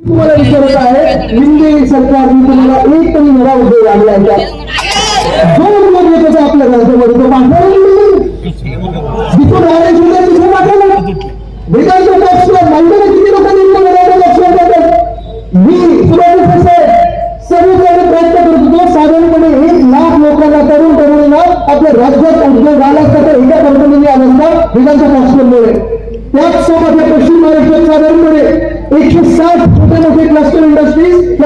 तुम्हाला विचारत आहे हिंदी सरकारने तुम्हाला एक तरी नवा उद्योग आणला आहे का? जो उद्योग येत होता आपल्या राज्यामध्ये तो पाठवला जिथून जिल्ह्यात तिथे पाठवला किती लोकांनी प्रयत्न करत होतो साधारणपणे एक लाख लोकांना तरुण तरुणींना आपल्या राज्यात उद्योग आला असता तर एका कंपनीने आला असता वेदांत पक्षमुळे त्याचसोबत या पश्चिम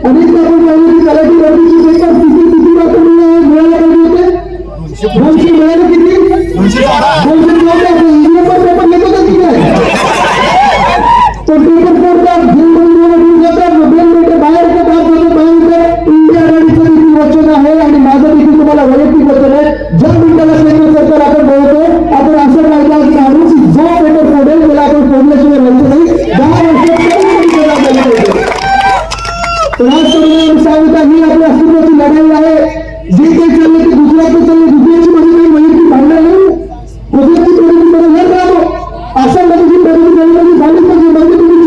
अनेक आपण पाहिलं की तलाठी रवीची पेपर किती किती वाटत मिळायला पाहिजे होते दोनशे मिळाले किती दोनशे मिळाले इंडियन पेपर येतो का किती आहे तो पेपर फोडतात घेऊन घेऊन जातात दोन मिनिटं बाहेर येतात आत जातात बाहेर येतात इंडिया आघाडीचं देखील वचन आहे आणि माझं देखील तुम्हाला वैयक्तिक वचन आहे ज्या जे काही चाललं ते चाललं माझी काही वैयक्तिक भांडण नाही गुजरातची राहतो आसाममध्ये प्रगती करण्याची झालीच पाहिजे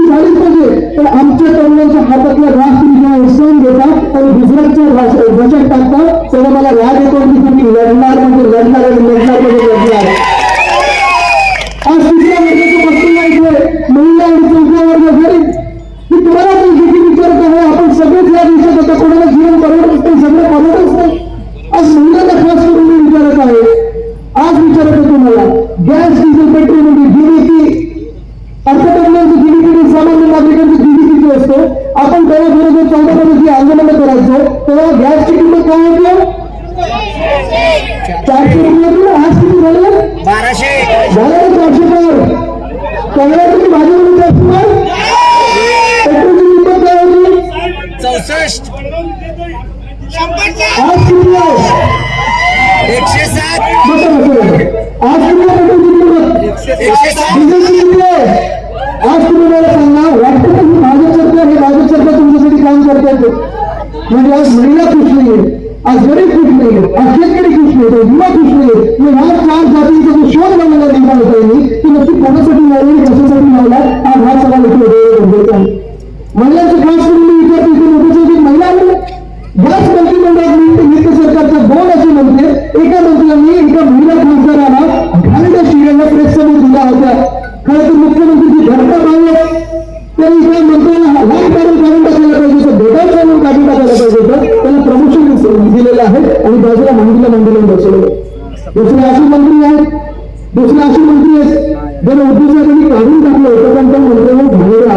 झालीच पाहिजे आमच्या तरुणांच्या हातातला राग तुम्ही जेव्हा उसवून घेता आणि गुजरातच्या भाषा- भाषेत टाकता तेव्हा मला राग येतो की तुम्ही लढणार करायचो तेव्हा गॅसची किंमत काय? होती चारशे रुपये होती ना आज किती झालं बाराशे। झालं चारशे पार। काँग्रेसची भाजपची चारशे पार। पेट्रोलची किंमत काय होती चौसष्ट आज किती आहे एकशे सात. आज किती आहे पेट्रोलची किंमत डिझेलची किती आहे आज तुम्ही मला सांगा वाटतं आज हा सवाल इथे आहे महिलांचं खास करून मी विचारतो इथे मोठे महिला आले याच मंत्रिमंडळात मी वित्त सरकारचा दोन असे मंत्री एका मंत्र्यांनी एका महिला खासदाराला घालत्या शिव्याला प्रेस समोर दिला होता खरं तर मुख्यमंत्रीची घटना पाहिजे तरी इथे मंत्र्याला लाईन काढून काढून टाकायला पाहिजे होतं भेटायला काढून काढून टाकायला पाहिजे होतं त्याला प्रमोशन दिलेलं आहे आणि बाजूला मंत्रीला मांडीला बसवलं दुसरे असे मंत्री आहेत दुसरे असे मंत्री आहेत ज्यांना उद्योजकांनी काढून टाकलं होतं पण त्या मंत्र्यांवर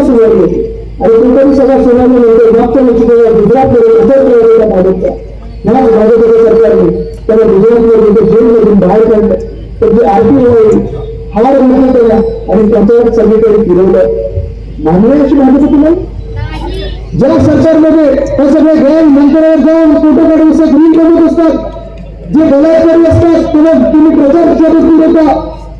कोर्टाने सजा सुनावली होती आणि कोर्टाने सजा सुनावल्यानंतर मागच्या लक्षात गुजरातमध्ये हजर केला भाजपचा मला भाजपच्या सरकारने त्याला गुजरातमध्ये जेलमधून बाहेर काढलं त्याची आरती होईल हार घातला त्याला आणि त्याच्यावर सगळीकडे फिरवलं मानवी अशी भाजप तुम्हाला ज्या सरकारमध्ये हे सगळे गैर मंत्र्यावर जाऊन फोटो काढून ग्रीन करत असतात जे बलात्कारी असतात त्याला तुम्ही प्रचार करत होता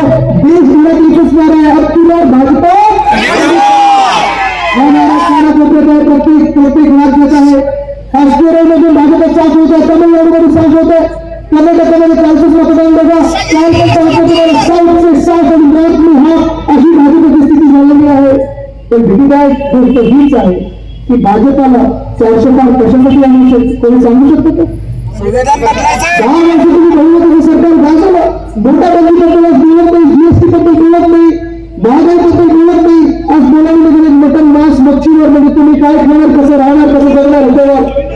आपको देश की कुछ रहा है अब भाजपा प्रत्येक प्रत्येक लाभ देता है भाजपा मतदान देगा अभी भाजपा की स्थिति है। तो विधिदायक गोष्ट हीच आहे चारशे पाच कशासाठी आम्ही कोणी सांगू का संविधान बदलायचंय दहा वर्ष तुम्ही सरकार गाजवलं नोटाबंदी बद्दल बोलत नाही जीएसटी बद्दल बोलत नाही महागाई बद्दल बोलत नाही आज बोलायला गेले मटन मांस मच्छीवर म्हणजे तुम्ही काय खाणार कसं राहणार कसं जगणार ह्याच्यावर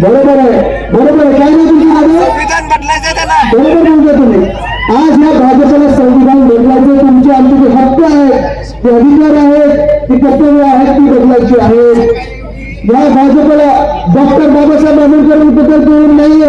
बरोबर आहे बरोबर आहे काय नाही तुमची संविधान बदलायचंय त्यांना बरोबर बोलता तुम्ही। आज या भाजपला संविधान बदलायचे तुमचे आमचे जे हक्क आहेत ते अधिकार आहेत ते कर्तव्य आहेत ती बदलायची आहेत या भाजपला डॉक्टर बाबासाहेब आंबेडकरबद्दल करून नाहीये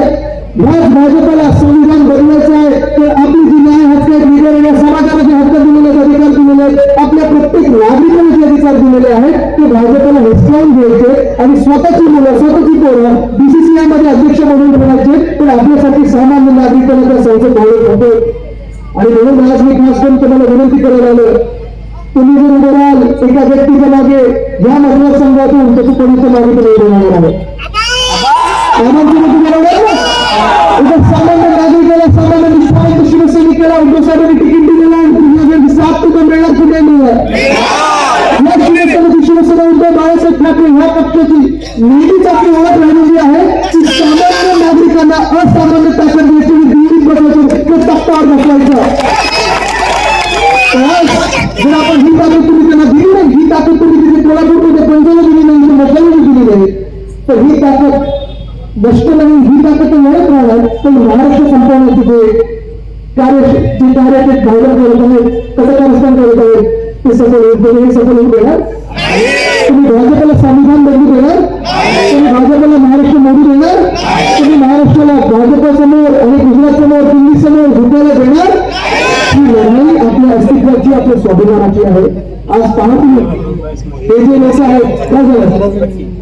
याच भाजपला संविधान बदलायचं आहे तर आपली जी न्याय हक्क आहेत वेगवेगळ्या समाजाला जे हक्क दिलेले अधिकार दिलेले आहेत आपल्या प्रत्येक नागरिकाला जे अधिकार दिलेले आहेत ते भाजपला हिसकावून घ्यायचे आणि स्वतःची मुलं स्वतःची पोरं बीसीसीआयमध्ये अध्यक्ष म्हणून ठेवायचे पण आपल्यासाठी सामान्य नागरिकांना त्या संसद होते आणि म्हणून आज मी खास करून तुम्हाला विनंती करायला आलो तुम्ही जर उभे राहाल, एका व्यक्तीच्या मागे या मतदारसंघातून त्याची कोणीच्या मागे तुम्ही उभे राहणार आहे मिळणार शिवसेना उद्धव बाळासाहेब ठाकरे ह्या पक्षाची नागरिकांना असामान्य ताकद द्यायची आणि दिल्लीत बसवायचं ते तख्तावर बसवायचं आज जर आपण ही ताकद तुम्ही त्यांना दिली नाही ही ताकद तुम्ही तिथे कोल्हापूरमध्ये पंजाला दिली नाही मुंबईला दिली नाही तर ही ताकद नष्ट नाही ही ताकद तर मिळत राहणार महाराष्ट्र संपवण्याचे जे कार्य जे ते भाजप करत आहेत कसं कारस्थान करत आहेत ते सफल नाही, हे। देणार तुम्ही भाजपला संविधान बदलू देणार तुम्ही भाजपला महाराष्ट्र मोडू देणार तुम्ही महाराष्ट्राला भाजपसमोर आणि गुजरात समोर दिल्ली समोर झुकायला देणार ही। लढाई आपल्या अस्तित्वाची आपल्या स्वाभिमानाची आहे आज पहा हे जे नेता आहेत काय झालं